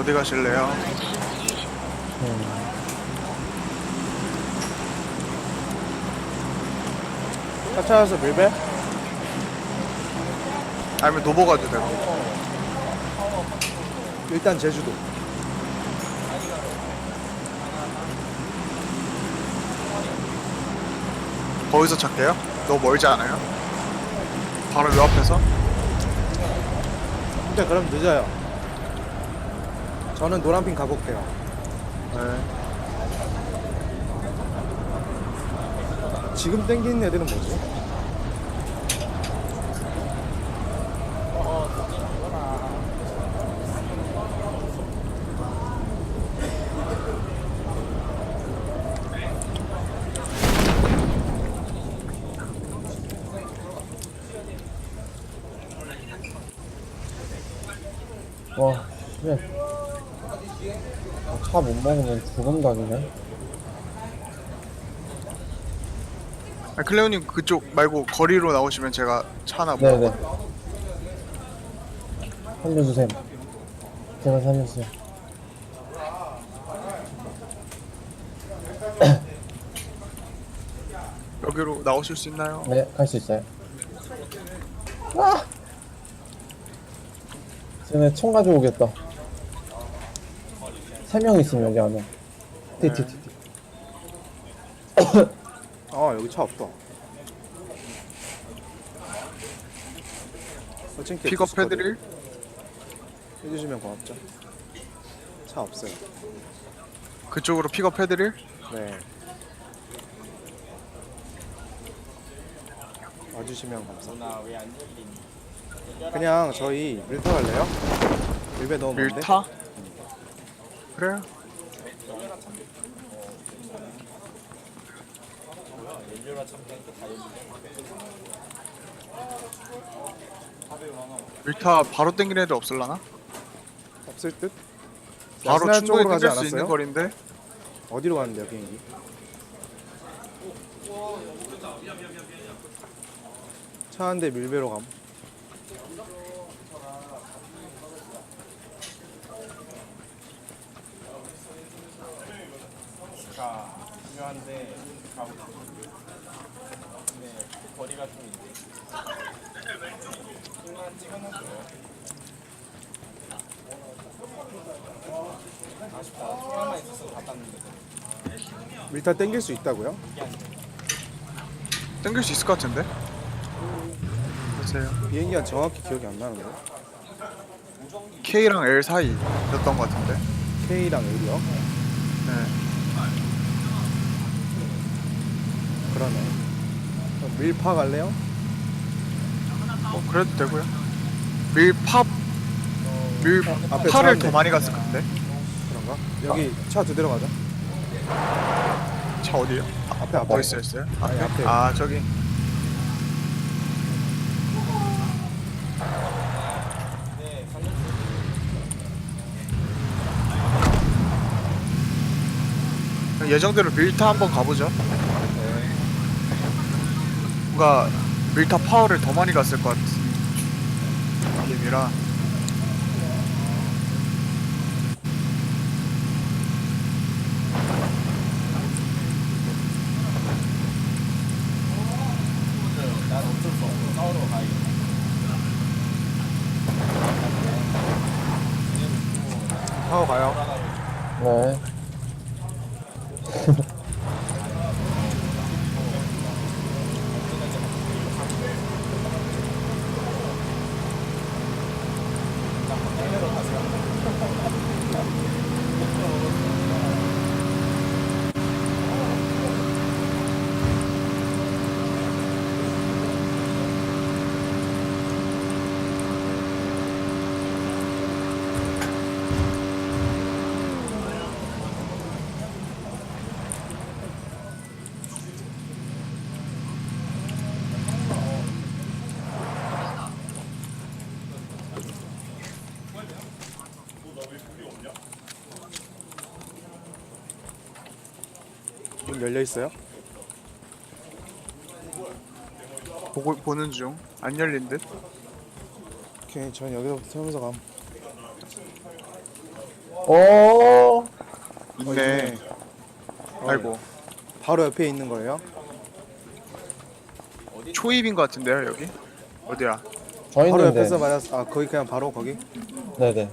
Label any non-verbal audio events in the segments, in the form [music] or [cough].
어디 가실래요? 음, 차차에서 밀배? 아니면 노보 가도 되고 일단 제주도. 거기서 찾게요? 너무 멀지 않아요? 바로 요 앞에서? 근데 그럼 늦어요. 저는 노란핑 가볼게요. 네. 지금 땡기는 애들은 뭐지? 차 못 먹으면 죽음 각이네. 아, 클레오님 그쪽 말고 거리로 나오시면 제가 차 하나 네네. 뭐 살려주세요. 제발 살려주세요. [coughs] 여기로 나오실 수 있나요? 네, 갈 수 있어요. 아! 쟤네 총 가지고 오겠다. 세 명 있으면 여기 안에. 티티티티. [coughs] 아 여기 차 없다. 서칭 픽업해드릴? 해주시면 고맙죠. 차 없어요. 그쪽으로 픽업해드릴? 네. 와주시면 감사합니다. 그냥 저희 밀타 갈래요? 밀배 너무 먼데? 밀타? 그래요? 밀타 바로 땡기는 애들 없을라나? 없을 듯? 바로 야스나 충분히 쪽으로 가지 땡길 수 있는 않았어요? 거리인데 어디로 가는데요 비행기? 차 한 대 밀배로 감. 중요한데 가고 근데 거리가 좀 있네. 중간 찍어놨어요. 아쉽다. 중간만 있었어 다 땄는데. 밀타 땡길 수 있다고요? 땡길 수 있을 것 같은데? 보세요 비행기가 정확히 기억이 안 나는데. K랑 L 사이였던 것 같은데 K랑 L이요? 그러네. 그럼 밀파 갈래요? 뭐 그래도 되고요 밀팝 앞에 밀파를 차인데. 더 많이 갔을 건데 그런가? 여기 차 두 대로 가자. 차 어디요? 앞에 앞에. 어디 있어요? 있어요? 아니 앞에. 아 저기 예정대로 밀타 한번 가보죠. 뭔가 밀타 파워를 더 많이 갔을 것 같은 느낌이라 가요. 네. 문 열려 있어요? 보고 보는 중 안 열린 듯. 오케이, 전 여기서부터 태우면서 감. 어, 있네. 아이고 바로 옆에 있는 거예요? 초입인 것 같은데요 여기? 어디야? 저 바로 있는데. 옆에서 맞았어. 아 거기 그냥 바로 거기? 네네.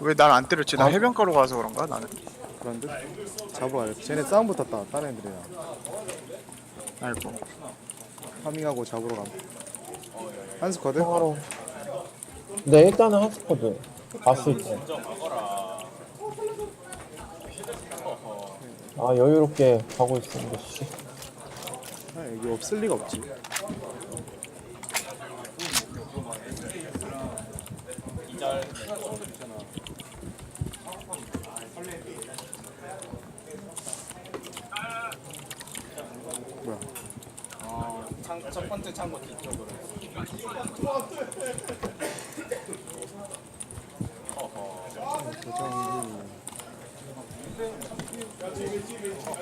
왜 날 안 때렸지? 나 아. 해변가로 가서 그런가 나는? 그런데 잡으러 가요. 쟤네 싸움 붙었다. 다른 애들이랑 아이고 파밍하고 잡으러 감. 한 스쿼드? 평화로. 네, 일단은 한 스쿼드. 봤을 때. 아, 여유롭게 가고 있습니다, 씨. 아, 여기 없을 리가 없지. 창, 첫 번째 창고 뒤쪽으로.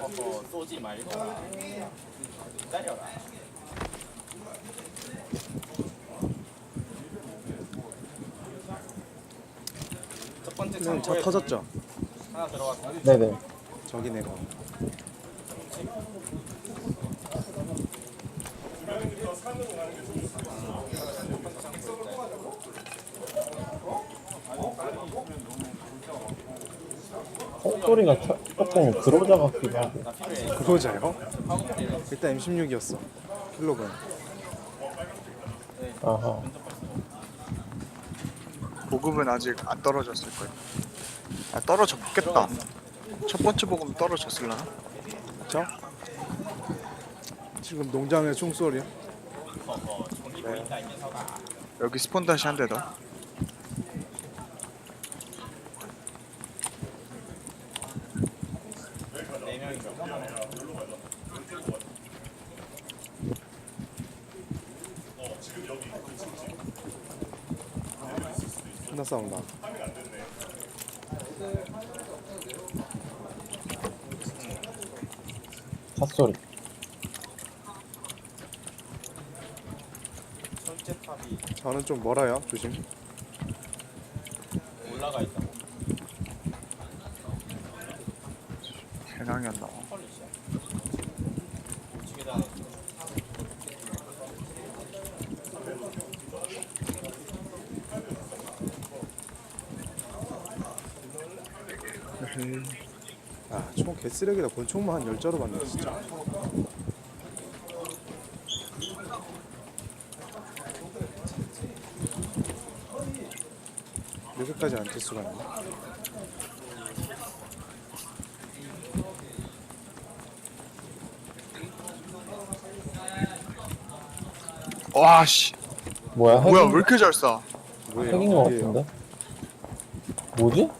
어허, 쏘지 말고 기다려라. 첫 번째 그냥 차 창고에 터졌죠? 하나 들어갔고 네네. 저기 내가. 소리가 차- 조금 그로자 같기도 하고. 그러자요? 일단 M16이었어. 킬로건. 아하. 보급은 아직 안 떨어졌을 거예요. 아 떨어졌겠다. 첫 번째 보급 떨어졌을라나? 그쵸? 지금 농장에 총소리야? 여기 스폰 다시 한 대 더. 하나 싸운다. 탑이 저는 좀 멀어요. 조심. 올라가 있다고. 개낭이 안 나와. 헐리시야. 우측에 다니 아, 총 개쓰레기다. 권총만 한 10자루 받네, 진짜. 이렇게까지 안뜰 수가 있나? 와 씨. 뭐야, 뭐야 왜 이렇게 잘 쏴? 뭐예요? 핵인 것 어디예요? 같은데? 뭐지?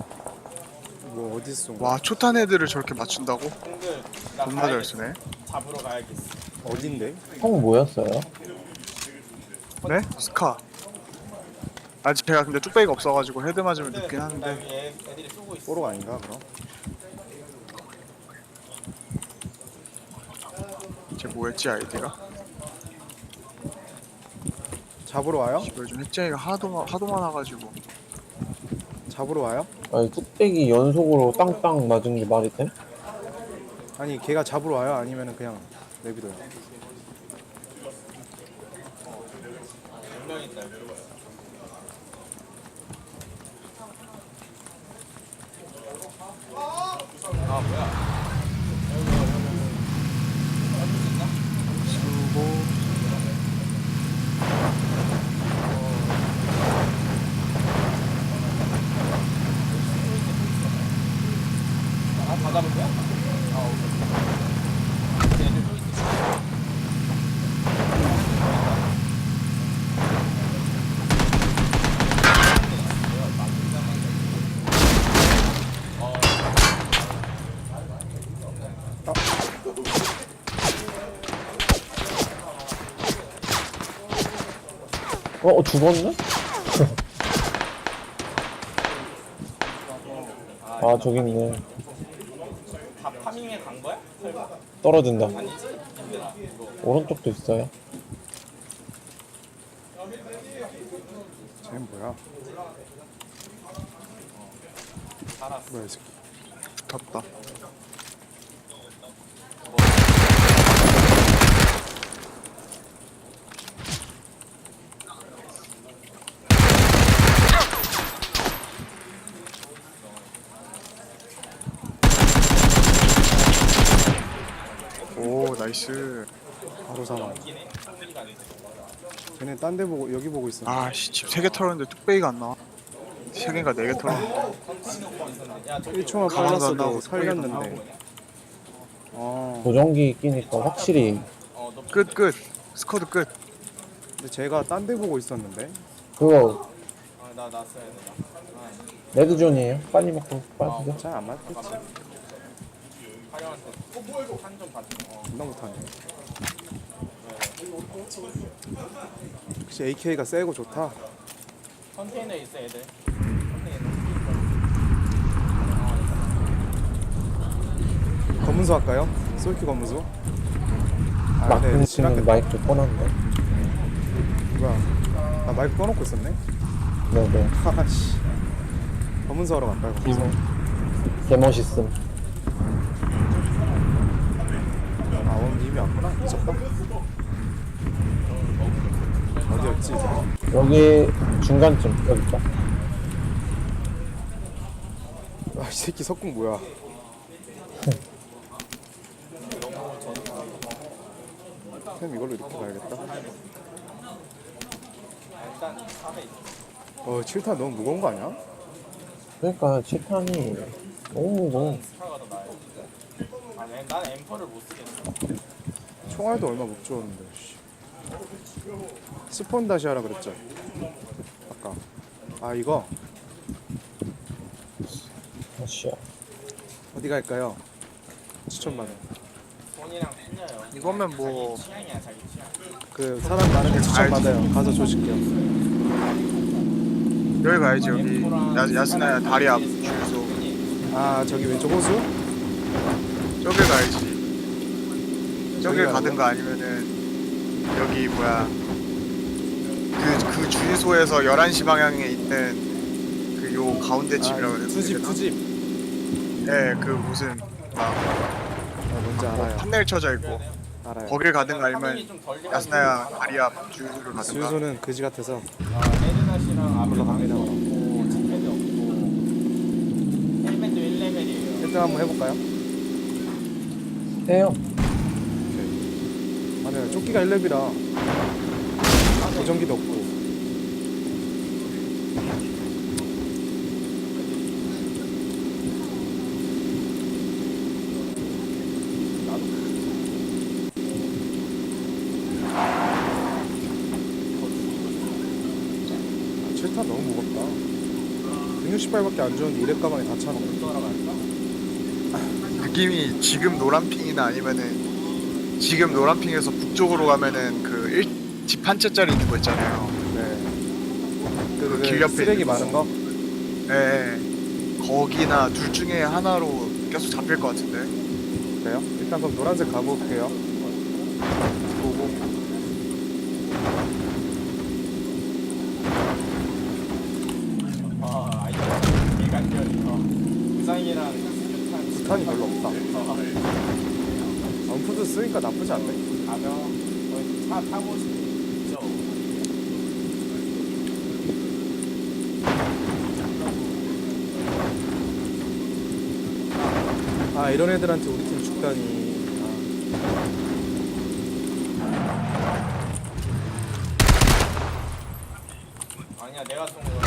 뭐 어디서 쏜 거야? 와 초탄 애들을 저렇게 맞춘다고? 형들 나 겁나 잘 가야겠어. 쓰네. 잡으러 가야겠어. 어딘데? 형 뭐였어요? 네? 스카. 아직 제가 근데 뚝배기가 없어가지고 헤드 맞으면 늦긴 애들이 쏘고 있어. 뽀록 아닌가 그럼? 쟤 뭐였지 아이디가? 잡으러 와요? 요즘 핵쟁이가 하도 마- 하도 많아가지고 잡으러 와요? 아니, 뚝배기 연속으로 땅땅 맞은 게 말이 돼? 아니 걔가 잡으러 와요? 아니면은 그냥 내비둬요? 몇명 있다 여기. 아 뭐야? 수고 아, 다 잡은 거야? 아, 오케이. 얘들 또 있어. 어, 어, 죽었네? 아, 저기 있네. 다 파밍에 간 거야? 설마? 떨어진다. 아니지? 얘들아, 이거. 오른쪽도 있어요. 쟤는 뭐야? 뭐야 이 새끼 붙었다 오 나이스. 바로 사망 쟤네 딴 데 보고 여기 보고 있어. 아씨 집 세 개 털었는데 뚝배기가 안 나와? 세 개인가 네 개 털었는데 야, 저기 1초만 가만도 안 빨랐어도 나오고 살렸는데. 어 보정기 끼니까 확실히 어, 너끝 끝. 스쿼드 끝. 근데 제가 딴 데 보고 있었는데. 그거 아, 나 났어야 돼. 나. 레드존이에요. 빨리 먹고 빠지죠. 잘 안 맞겠지 촬영할 때 한점 받고. 어. 금방 못하네 역시 AK가 세고 좋다 컨테이너에 있어 애들. 검문소 할까요? 솔키 검문소? 아 마크 근데 는 지났겠다 마이크 꺼놨네. 뭐야 나 마이크 꺼놓고 있었네? 네네. 하하씨 검문소 하러 갈까요 검문소? 개멋있음. 아 이미 왔구나 미쳤다 어디였지 이? 여기 중간쯤 여기 있다. 아 이 새끼 석궁 뭐야 쌤 이걸로 이렇게 가야겠다. 어 7탄 너무 무거운 거 아니야? 그러니까 치탄이 너무 무거워. 아, 난- 난 엠퍼를 못 쓰겠어. 총알도 얼마 못 주었는데 씨. 스폰 다시 하라 그랬죠 아까 아 이거. 어디 갈까요? 추천받은. 이거면 뭐. 그 사람 많은 데 추천받아요 가서 조실게요 여기 가야지 여기 야, 야스나야 다리 앞 주유소 아 저기 왼쪽 호수? 저길 가야지 저길 가든가 아니면은 여기 뭐야 그, 그 주유소에서 11시 방향에 있는 그 요 가운데 집이라고 아, 그래야 투집 되나? 투집 네, 그 무슨 아, 아 뭔지 알아요 판넬 쳐져 있고 알아요 거길 가든가 아니면 야스나야 다리 앞 주유소를 가든가 주유소는 그지 같아서 아, 올라갑니다. 방도 없고 칩패드 없고 헬멧도 1레벨이에요. 일단 한번 해볼까요? 해요. 아 네, 조끼가 1렙이라. 보정기도 없고. 아, 7탄 너무 무겁다. 168밖에 안 주는데 2렙 가방에 다 차는 느낌이 지금 노란핑이나 아니면은 지금 노란핑에서 북쪽으로 가면은 그 일, 집한 채짜리 있는 거 있잖아요 네. 그, 그, 길 옆에 쓰레기 많은 거? 예, 예. 거기나 둘 중에 하나로 계속 잡힐 것 같은데 그래요? 일단 그럼 노란색 가볼게요. 보고. 아, 아이템 얘가 안 돼요. 부상이랑 수류탄 부탄이 별로 없다. 언푸드 쓰니까 나쁘지 않네. 가면 거의 차 타고 싶죠. 아 이런 애들한테 우리 팀 죽다니. 아니야, 내가 쏜 거야.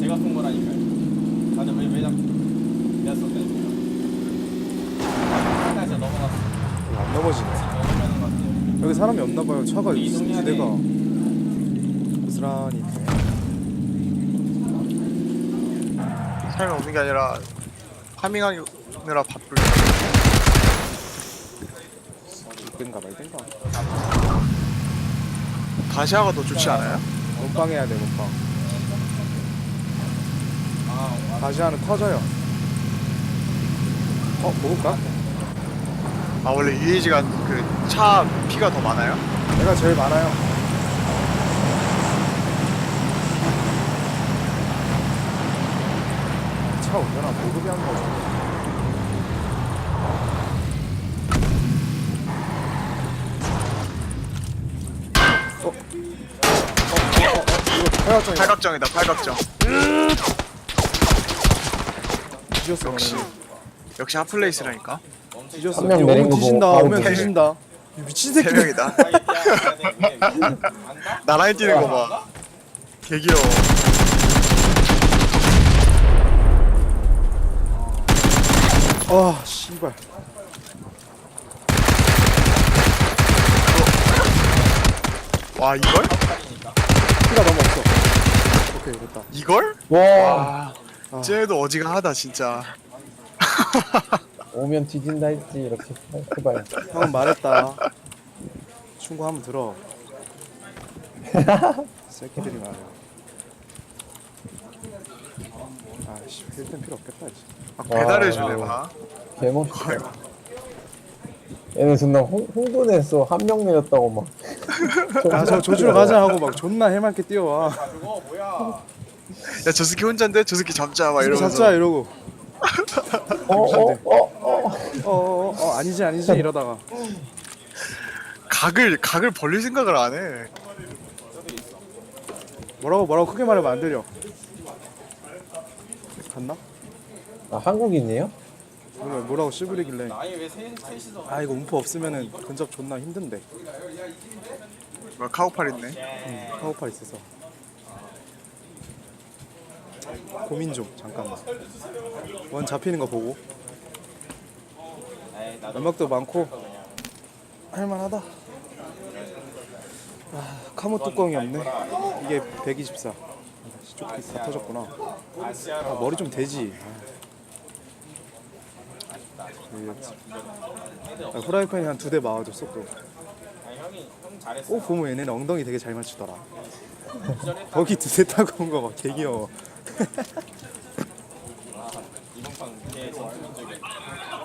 제가 쏜 거라니까요. 다들 왜, 왜 자꾸 내가 쏜다니까요. 하나 진짜 넘어갔어. 같아요. 여기 사람이 없나 봐요. 차가 우리 이동해야 두 대가 고스란히 있네. 사람이 없는 게 아니라 파밍하느라 바쁠 이든가 말든가. 다시아가 더 좋지 않아요? 몸빵 해야 돼 몸빵. 하는 터져요. 어 먹을까? 아 원래 UAG가 그 차 피가 더 많아요? 내가 제일 많아요. 차 운전아 모르게 한 거지. 어? 어? 어? 어? 이거 팔각정이다. 팔각정이다 팔각정 뒤졌어 역시. 역시 핫플레이스라니까 뒤졌어. 한명 내린 거 뒤진다. 보고 바로 오면. 뒤진다. 이 미친 세 새끼. 명이다 나란히 뛰는 거봐 개귀여워 아 씨발. 와 이걸? 피가 너무 없어. 오케이 됐다. 이걸? 와 아. 쟤도 어지간하다 진짜 [laughs] 오면 뒤진다 했지 이렇게 해봐요 형은 말했다. 충고 한번 들어. 새끼들이 말해. 아씨 힐템 필요 없겠다 이제. 막 배달해 주네 와. 막 개멋있다 얘는 존나 홍, 흥분했어 한명 내렸다고 막 야저 조주로 가자 하고 막 존나 해맑게 뛰어와. 그거 뭐야? 야저 새끼 혼잔데? 저 새끼 잡자 막 이러면서 잡자 이러고. 어어어어 어어 어 어, 아니지 아니지 이러다가. 각을 각을 벌릴 생각을 안 해 뭐라고 뭐라고 크게 말하면 안 들려. 갔나? 아 한국인이에요? 뭐라, 뭐라고 씨부리길래. 아 이거 움프 없으면은 근접 존나 힘든데. 뭐 카우팔 있네 응, 카우팔 있어서. 고민 좀 잠깐만. 원 잡히는 거 보고. 연막도 많고 할만하다. 아, 카모 뚜껑이 없네. 이게 124. 아, 쪽이 다 터졌구나. 아, 머리 좀 되지. 아. 후라이팬이 한 두 대 막아줬어 또. 아니 형이 형 잘했어 꼭 보면 얘네는 엉덩이 되게 잘 맞추더라. [laughs] 거기 두 대 타고 온 거 막 개귀여워.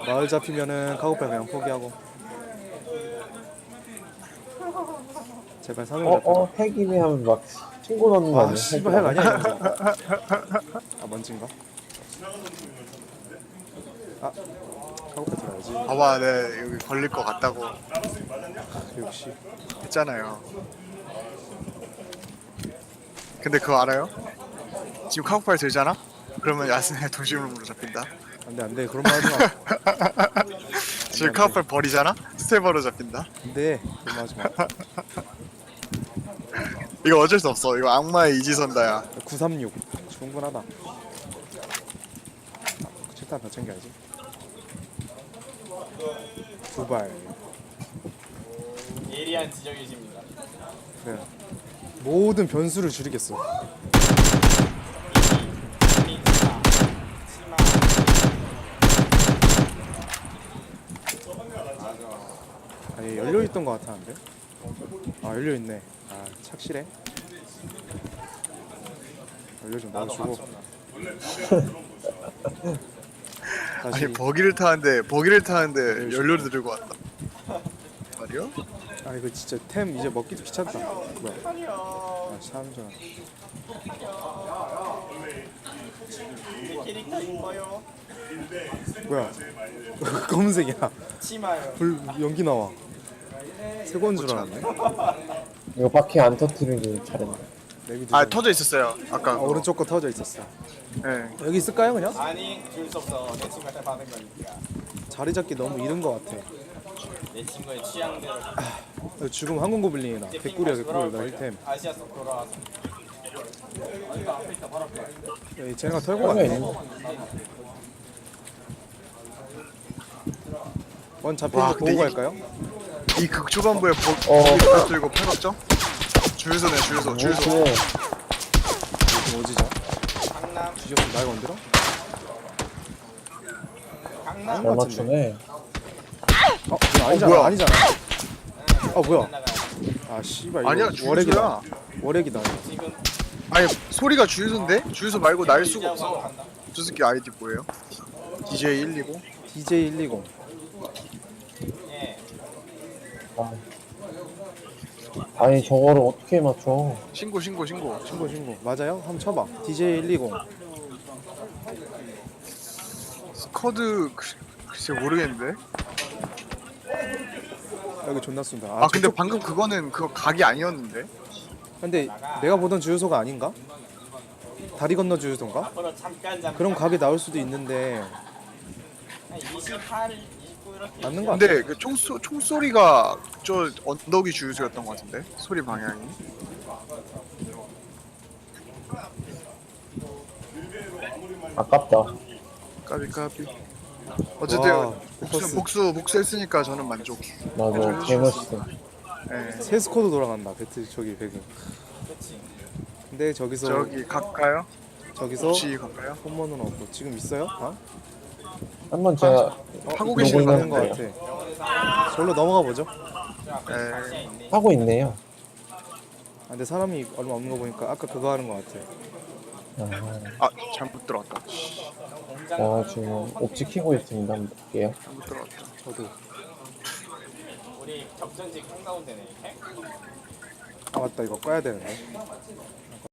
마을 잡히면은 카고팔 그냥 포기하고. 제발 산으로 잡혀. 어어 핵이네 하면 막 친구 넣는 거아 아니야? 씨발 핵 아니야 이거. 아 먼지인가? 아 카고팔 들어야지. 봐봐 내 여기 걸릴 것 같다고 역시. 했잖아요 근데 그거 알아요? 지금 카우팔 들잖아? 그러면 야스네 도시물로 잡힌다 안돼 안돼 그런 말 하지 마. [laughs] 지금 카우팔 버리잖아? 스테버로 잡힌다 안돼 그런 말 하지 마. [laughs] 이거 어쩔 수 없어 이거 악마의 이지선다야 936 충분하다. 아, 칠단 더 챙겨야지. 두 발. 예리한 지적이십니다 그래. 모든 변수를 줄이겠어. 미차 치마 아니 열려 있던 것 같았는데. 아 열려 있네. 아 착실해. 열려 좀 넣어주고. [laughs] 다시 아니 버기를 타는데 버기를 타는데 연료를 들고 왔다 말이요? 아 이거 진짜 템 이제 먹기도 귀찮다. 뭐야? 아 캐릭터 이뻐요 뭐야? [laughs] 검은색이야. 치마요 불 연기 나와. 새건 줄 알았네. [laughs] 이거 바퀴 안 터트리길 잘했네 내비 아. 터져 있었어요 아까 아. 오른쪽 거 터져 있었어. 네. 여기 있을까요 그냥? 아니 줄 수 없어 내 친구한테 받은 거니까 자리 잡기 너무 이른 것 같아. 내 친구의 취향대로 어, 죽음 항공 고블린이나 이제 개꿀이야 개꿀 나 힐템. 아시아 속 돌아와서 아니 앞에 있다 바로 앞에 야, 쟤네가 털고 갔네. 원 와, 거 근데 보고 이- 갈까요? 이 극 초반부에 버, 어. 버기를 들고 팔았죠? 주유소네 주유소 주유소 오, 지금 오지죠? 강남 뒤졌으면 날 건드려? 강남 잘 같은데. 맞추네 어? 이거 아니잖아 뭐야? 아니잖아. 아 뭐야? 아 씨발 이거 아니야. 주유소야 월핵이다. 지금 아니 소리가 주유소인데? 주유소 말고 날 수가 없어 저 새끼 아이디 뭐예요? DJ120 DJ120. 예 아. 아니 저거를 어떻게 맞춰 신고 신고 신고 신고 신고 맞아요? 한번 쳐봐. DJ120. 디스커드 글- 글쎄 모르겠는데. 여기 존나 쏜다. 아, 근데 저쪽- 방금 그거는 그거 각이 아니었는데. 근데 내가 보던 주유소가 아닌가? 다리 건너 주유소인가? 그럼 각이 나올 수도 있는데 한 28, 29 이렇게 맞는 거 같아. 근데 그 총소, 총소리가 저 언덕이 주유소였던 것 같은데 소리 방향이 아깝다. 까비 까비 어쨌든 와, 복수 포커스. 복수 복수했으니까 저는 만족 맞아, 개멋있어. 예 세 스코드 돌아간다. 배트 저기 배그. 근데 저기서 저기 갈까요? 저기서 혹시 갈까요? 폰모는 없고 지금 있어요? 아? 한번 제가 어, 하고 계시는 가는 것 거. 같아. 저기로 넘어가 보죠. 예 하고 있네요. 아, 근데 사람이 얼마 없는 거 보니까 아까 그거 하는 거 같아. 아, 아 잘못 들어왔다 자, 지금 옵지 키고 있습니다. 한번 볼게요. 잘못 들어왔다 저도. 우리 적전직 한가운데네 아 맞다 이거 꺼야 되는데.